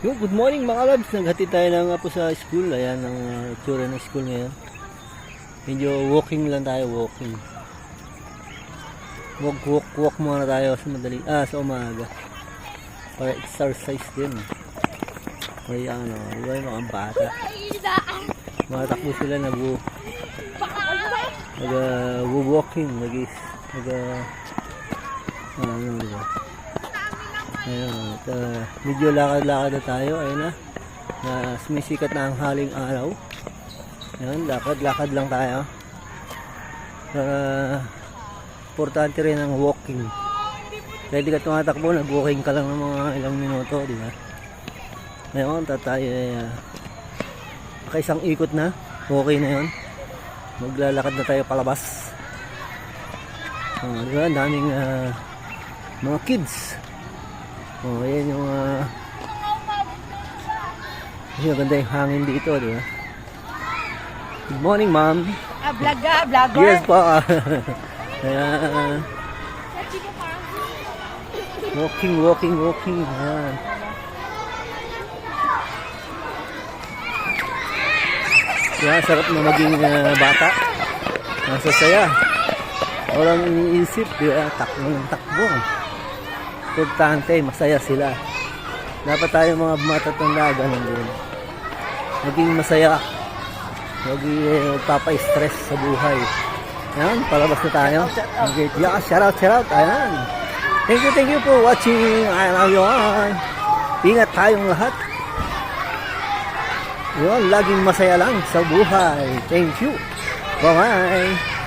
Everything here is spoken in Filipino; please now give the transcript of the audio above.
Yo, good morning mga labs. Naghatid tayo ng apo sa school. Ayan ang uh, itsura ng school ngayon. Medyo walking lang tayo, walking. Walk, walk, walk muna tayo sa madali, ah, sa umaga. Para exercise din. Kaya ano, di ba yung mga bata? Matakbo sila nag nag uh, walking, nag nag uh, ano, di ba? Ayun, at, uh, medyo lakad-lakad na tayo. Ayun na. Na sumisikat na ang haling araw. Ayun, lakad-lakad lang tayo. Uh, importante rin ang walking. Di ka tumatakbo, nag-walking ka lang ng mga ilang minuto, di ba? Ngayon, tayo ay uh, isang ikot na. Okay na yun. Maglalakad na tayo palabas. Oh, di ba? Ang daming uh, mga kids. Oh, ayan yung uh, yung ganda yung hangin dito, di ba? Good morning, ma'am. Ah, vlog ka, vlogger. Yes po. Ayan. Walking, walking, walking. Ayan. Yan, sarap na maging uh, bata. Nasa saya. Walang iniisip. Diba? Takbo ng takbo. Importante, masaya sila. Dapat tayo mga matatanda, ganun din. Maging masaya. Huwag magpapa-stress sa buhay. Ayan, palabas na tayo. Okay, yeah, shout out, shout out. Ayan. Thank you, thank you for watching. I love you all. Ingat tayong lahat. Yun, laging masaya lang sa buhay. Thank you. Bye-bye.